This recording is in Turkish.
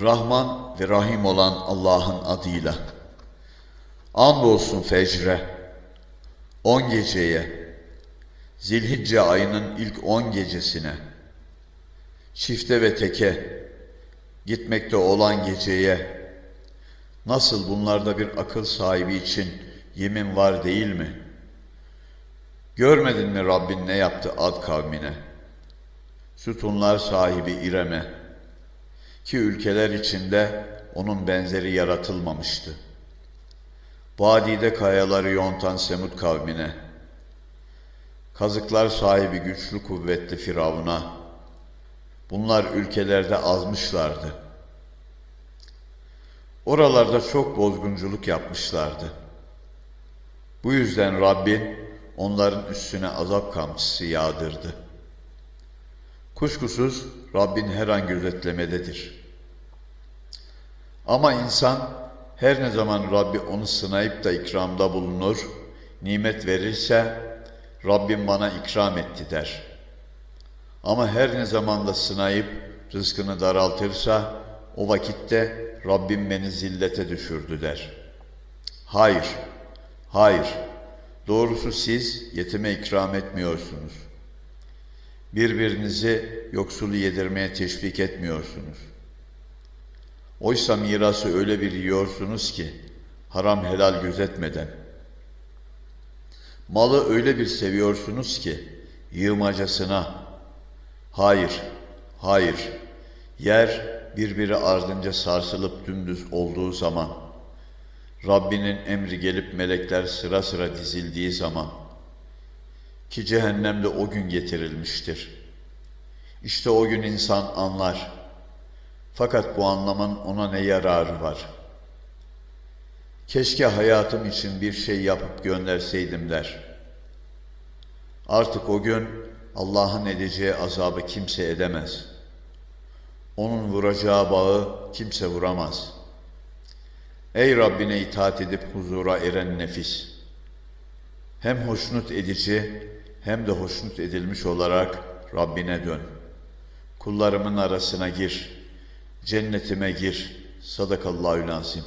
Rahman ve Rahim olan Allah'ın adıyla. Andolsun fecre, on geceye, Zilhicce ayının ilk on gecesine, çifte ve teke, gitmekte olan geceye, nasıl bunlarda bir akıl sahibi için yemin var değil mi? Görmedin mi Rabbin ne yaptı Ad kavmine? Sütunlar sahibi İrem'e, ki ülkeler içinde onun benzeri yaratılmamıştı. Vadide kayaları yontan Semud kavmine, kazıklar sahibi güçlü kuvvetli Firavun'a, bunlar ülkelerde azmışlardı. Oralarda çok bozgunculuk yapmışlardı. Bu yüzden Rabbin onların üstüne azap kamçısı yağdırdı. Kuşkusuz Rabbin her an gözetlemededir. Ama insan her ne zaman Rabbi onu sınayıp da ikramda bulunur, nimet verirse Rabbim bana ikram etti der. Ama her ne zaman da sınayıp rızkını daraltırsa o vakitte Rabbim beni zillete düşürdü der. Hayır, hayır. Doğrusu siz yetime ikram etmiyorsunuz. Birbirinizi yoksulu yedirmeye teşvik etmiyorsunuz. Oysa mirası öyle bir yiyorsunuz ki haram helal gözetmeden. Malı öyle bir seviyorsunuz ki yığmacasına. Hayır, hayır. Yer birbiri ardınca sarsılıp dümdüz olduğu zaman, Rabbinin emri gelip melekler sıra sıra dizildiği zaman, ki cehennemde o gün getirilmiştir. İşte o gün insan anlar. Fakat bu anlamın ona ne yararı var? Keşke hayatım için bir şey yapıp gönderseydim der. Artık o gün Allah'ın edeceği azabı kimse edemez. Onun vuracağı bağı kimse vuramaz. Ey Rabbine itaat edip huzura eren nefis! Hem hoşnut edici hem de hoşnut edilmiş olarak Rabbine dön. Kullarımın arasına gir, cennetime gir. Sadakallahü lazim.